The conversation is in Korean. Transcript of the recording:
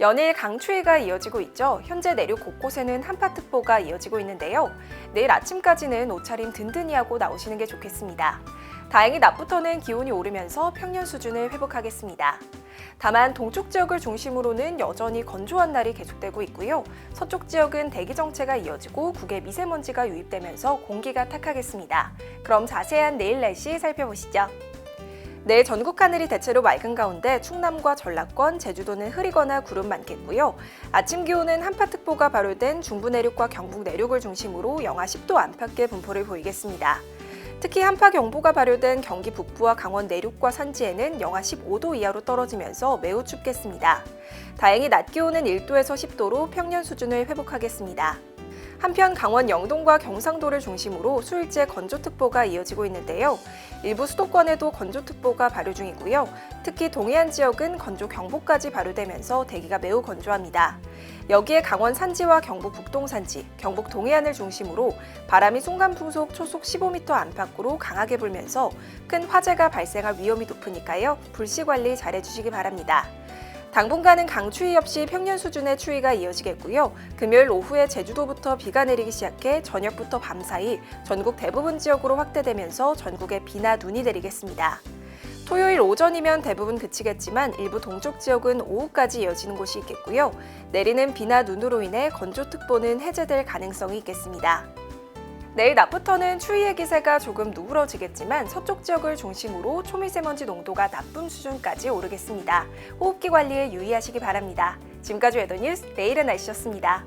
연일 강추위가 이어지고 있죠. 현재 내륙 곳곳에는 한파특보가 이어지고 있는데요. 내일 아침까지는 옷차림 든든히 하고 나오시는 게 좋겠습니다. 다행히 낮부터는 기온이 오르면서 평년 수준을 회복하겠습니다. 다만 동쪽 지역을 중심으로는 여전히 건조한 날이 계속되고 있고요. 서쪽 지역은 대기 정체가 이어지고 국에 미세먼지가 유입되면서 공기가 탁하겠습니다. 그럼 자세한 내일 날씨 살펴보시죠. 내일 전국 하늘이 대체로 맑은 가운데 충남과 전라권, 제주도는 흐리거나 구름 많겠고요. 아침 기온은 한파특보가 발효된 중부 내륙과 경북 내륙을 중심으로 영하 10도 안팎의 분포를 보이겠습니다. 특히 한파경보가 발효된 경기 북부와 강원 내륙과 산지에는 영하 15도 이하로 떨어지면서 매우 춥겠습니다. 다행히 낮 기온은 1도에서 10도로 평년 수준을 회복하겠습니다. 한편 강원 영동과 경상도를 중심으로 수일째 건조특보가 이어지고 있는데요. 일부 수도권에도 건조특보가 발효 중이고요. 특히 동해안 지역은 건조경보까지 발효되면서 대기가 매우 건조합니다. 여기에 강원 산지와 경북 북동 산지, 경북 동해안을 중심으로 바람이 순간 풍속 초속 15m 안팎으로 강하게 불면서 큰 화재가 발생할 위험이 높으니까요. 불씨 관리 잘 해주시기 바랍니다. 당분간은 강추위 없이 평년 수준의 추위가 이어지겠고요. 금요일 오후에 제주도부터 비가 내리기 시작해 저녁부터 밤사이 전국 대부분 지역으로 확대되면서 전국에 비나 눈이 내리겠습니다. 토요일 오전이면 대부분 그치겠지만 일부 동쪽 지역은 오후까지 이어지는 곳이 있겠고요. 내리는 비나 눈으로 인해 건조특보는 해제될 가능성이 있겠습니다. 내일 낮부터는 추위의 기세가 조금 누그러지겠지만 서쪽 지역을 중심으로 초미세먼지 농도가 나쁨 수준까지 오르겠습니다. 호흡기 관리에 유의하시기 바랍니다. 지금까지 웨더뉴스 내일의 날씨였습니다.